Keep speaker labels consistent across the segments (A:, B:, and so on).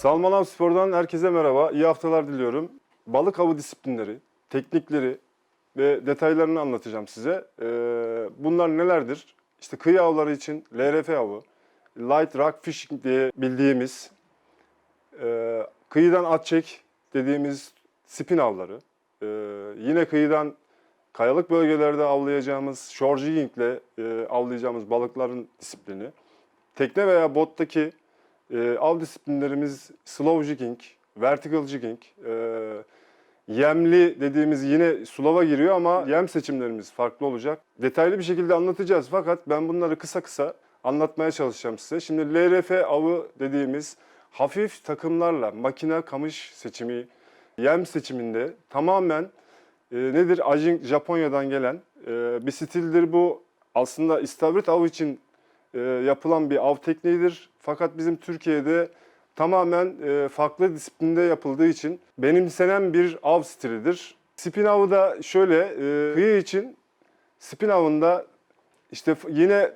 A: Salmanav Spor'dan herkese merhaba. İyi haftalar diliyorum. Balık avı disiplinleri, teknikleri ve detaylarını anlatacağım size. Ee, bunlar nelerdir? İşte kıyı avları için LRF avı, Light Rock Fishing diye bildiğimiz, e, kıyıdan at çek dediğimiz spin avları, e, yine kıyıdan kayalık bölgelerde avlayacağımız shore jigging ile e, avlayacağımız balıkların disiplini, tekne veya bottaki e, av disiplinlerimiz slow jigging, vertical jigging, e, yemli dediğimiz yine slow'a giriyor ama yem seçimlerimiz farklı olacak. Detaylı bir şekilde anlatacağız fakat ben bunları kısa kısa anlatmaya çalışacağım size. Şimdi LRF avı dediğimiz hafif takımlarla makine kamış seçimi, yem seçiminde tamamen e, nedir? Ajing Japonya'dan gelen e, bir stildir bu. Aslında istavrit avı için e, yapılan bir av tekniğidir. Fakat bizim Türkiye'de tamamen e, farklı disiplinde yapıldığı için benimsenen bir av stilidir. Spin avı da şöyle, e, kıyı için spin avında işte yine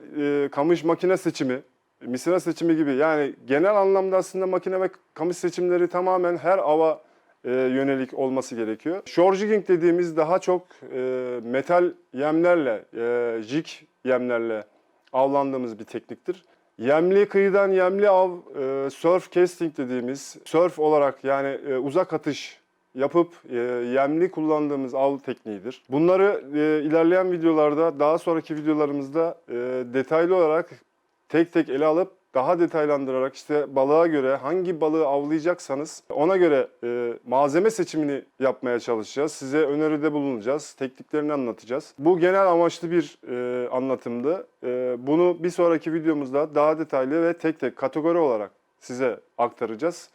A: kamış makine seçimi, misina seçimi gibi yani genel anlamda aslında makine ve kamış seçimleri tamamen her ava yönelik olması gerekiyor. Shore jigging dediğimiz daha çok metal yemlerle, jig yemlerle avlandığımız bir tekniktir. Yemli kıyıdan yemli av, e, surf casting dediğimiz, surf olarak yani e, uzak atış yapıp e, yemli kullandığımız av tekniğidir. Bunları e, ilerleyen videolarda, daha sonraki videolarımızda e, detaylı olarak tek tek ele alıp daha detaylandırarak işte balığa göre hangi balığı avlayacaksanız ona göre e, malzeme seçimini yapmaya çalışacağız. Size öneride bulunacağız. Tekniklerini anlatacağız. Bu genel amaçlı bir e, anlatımdı. E, bunu bir sonraki videomuzda daha detaylı ve tek tek kategori olarak size aktaracağız.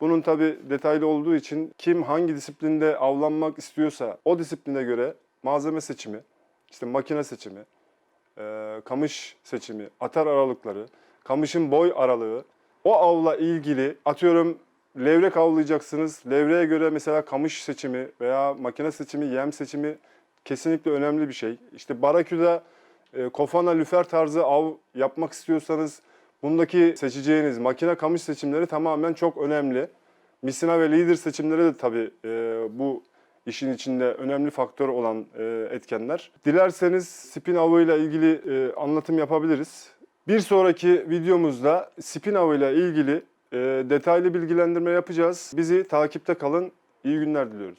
A: Bunun tabi detaylı olduğu için kim hangi disiplinde avlanmak istiyorsa o disipline göre malzeme seçimi, işte makine seçimi, e, kamış seçimi, atar aralıkları, kamışın boy aralığı, o avla ilgili atıyorum levrek avlayacaksınız. Levreğe göre mesela kamış seçimi veya makine seçimi, yem seçimi kesinlikle önemli bir şey. İşte baraküda e, kofana, lüfer tarzı av yapmak istiyorsanız bundaki seçeceğiniz makine kamış seçimleri tamamen çok önemli. Misina ve leader seçimleri de tabii e, bu işin içinde önemli faktör olan e, etkenler. Dilerseniz spin avıyla ilgili e, anlatım yapabiliriz. Bir sonraki videomuzda spin avıyla ilgili e, detaylı bilgilendirme yapacağız. Bizi takipte kalın. İyi günler diliyoruz.